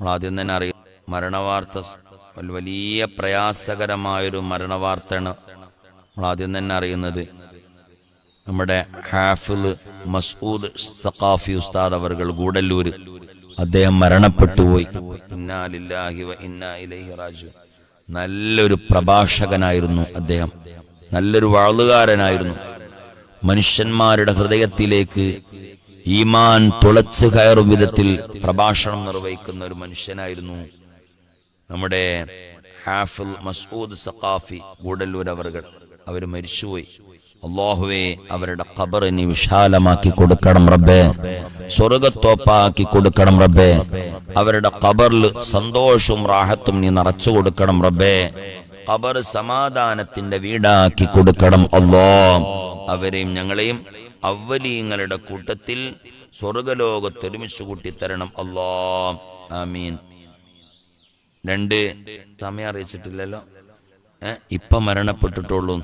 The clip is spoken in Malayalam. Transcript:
നമ്മൾ ആദ്യം തന്നെ അറിയാം മരണവാർത്ത വലിയ പ്രയാസകരമായൊരു മരണവാർത്തയാണ് നമ്മൾ ആദ്യം തന്നെ അറിയുന്നത്. നമ്മുടെ ഹാഫിദ് മസൂദ് സഖാഫി ഉസ്താദ് അവർകൾ ഗൂഡല്ലൂര് അദ്ദേഹം മരണപ്പെട്ടു പോയി. നല്ലൊരു പ്രഭാഷകനായിരുന്നു അദ്ദേഹം. നല്ലൊരു വാളുകാരനായിരുന്നു. മനുഷ്യന്മാരുടെ ഹൃദയത്തിലേക്ക് ഈമാൻ തുളച്ചു കയറും വിധത്തിൽ പ്രഭാഷണം നിർവഹിക്കുന്ന ഒരു മനുഷ്യനായിരുന്നു നമ്മുടെ ഹാഫിൽ മസൂദ് സഖാഫി ഗൂഡല്ലൂർ അവർകൾ. അവർ മരിച്ചുപോയി. അള്ളാഹുവെ അവരുടെ ഖബറിനെ വിശാലമാക്കി കൊടുക്കണം റബ്ബേ. സ്വർഗത്തോപ്പാക്കി കൊടുക്കണം റബ്ബേ. അവരുടെ ഖബറിൽ സന്തോഷവും റാഹത്തും നീ നിറച്ചു കൊടുക്കണം റബ്ബേ. ഖബർ സമാധാനത്തിന്റെ വീടാക്കി കൊടുക്കണം അല്ലോ അവരെയും ഞങ്ങളെയും അവലീങ്ങളുടെ കൂട്ടത്തിൽ സ്വർഗലോകത്ത് ഒരുമിച്ച് കൂട്ടിത്തരണം അള്ളാ ആമീൻ. രണ്ട് സമയം അറിയിച്ചിട്ടില്ലല്ലോ? ഇപ്പൊ മരണപ്പെട്ടിട്ടുള്ളൂ.